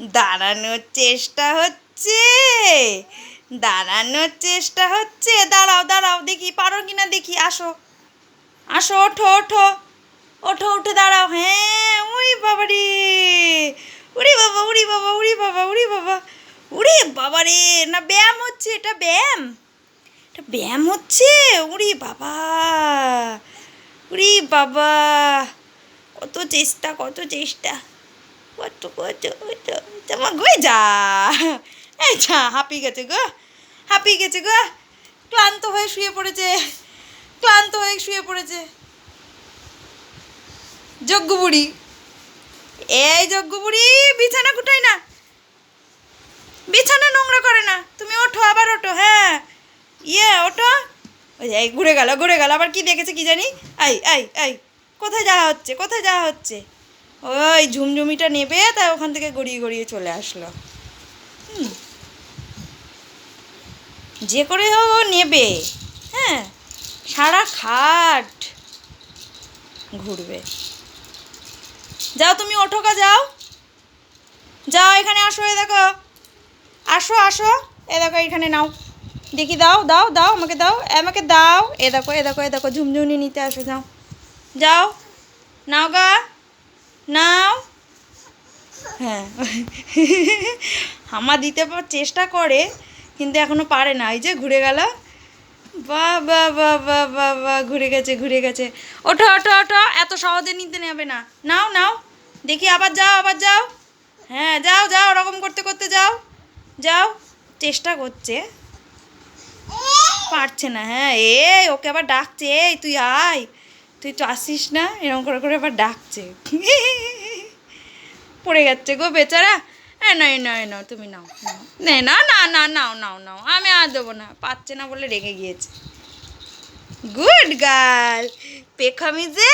দাঁড়ানোর চেষ্টা হচ্ছে। দাঁড়ানোর চেষ্টা হচ্ছে। দাঁড়াও দাঁড়াও, দেখি পারো কিনা, দেখি, আসো। আসো, ওঠো ওঠো। ওঠো, উঠে দাঁড়াও। হ্যাঁ উড়ি বাবা রে উড়ি বাবা উড়ি বাবা উড়ি বাবা উড়ি বাবা। উড়ি বাবা রে না ব্যায়াম হচ্ছে, এটা ব্যায়াম। এটা ব্যায়াম হচ্ছে? উড়ি বাবা। উড়ি বাবা। কত চেষ্টা কত চেষ্টা। কত কত কত তোমার গো যা। এই যা, হাঁপিয়ে গেছে গো। হাঁপিয়ে গেছে গো। ক্লান্ত হয়ে শুয়ে পড়েছে। ক্লান্ত হয়ে শুয়ে পড়েছে। যজ্ঞ বুড়ি। এই যজ্ঞ বুড়ি, বিছানা কুটাই না। বিছানা নোংরা করে না। তুমি ওঠো, আবার ওঠো হ্যাঁ। ইয়ে ওঠো। ওই এই, ঘুরে গেল ঘুরে গেল। আবার কি দেখেছে কি জানি? আই এই আই কোথায় যাওয়া হচ্ছে, কোথায় যাওয়া হচ্ছে? ওই ঝুমঝুমিটা নেবে, তাই ওখান থেকে গড়িয়ে গড়িয়ে চলে আসলো। যে করে হোক ও নেবে হ্যাঁ সারা খাট ঘুরবে। যাও তুমি ওঠো গা যাও। যাও এখানে, আসো, এ দেখো। আসো আসো, এ দেখো, এখানে নাও। দেখি, দাও দাও দাও, আমাকে দাও আমাকে দাও। এ দেখো এ দেখো এ দেখো ঝুমঝুনি নিতে আসো, যাও। যাও। নাও গা। নাও। হ্যাঁ। হামা দিতে চেষ্টা করে কিন্তু এখনও পারে না। এই যে ঘুরে গেল। বাহ বাহ বাহ বাহ বাহ বাহ ঘুরে গেছে ঘুরে গেছে। ওঠো ওঠো ওঠো। এত সহজে নিতে নেবে না। নাও নাও। দেখি আবার যাও আবার যাও। হ্যাঁ যাও যাও। ওরকম করতে করতে যাও। যাও। চেষ্টা করছে। পারছে না। হ্যাঁ এই ওকে আবার ডাকছে। এই তুই আয়। তুই তো আসিস না? এরকম করে করে আবার ডাকছে। পড়ে যাচ্ছে, গো বেচারা হ্যাঁ নয় নয় নাও তুমি নাও। নে, না না না, নাও নাও নাও, আমি আর দেবো না পাচ্ছে না বলে রেগে গিয়েছে। গুড গার্ল, পেখামি যে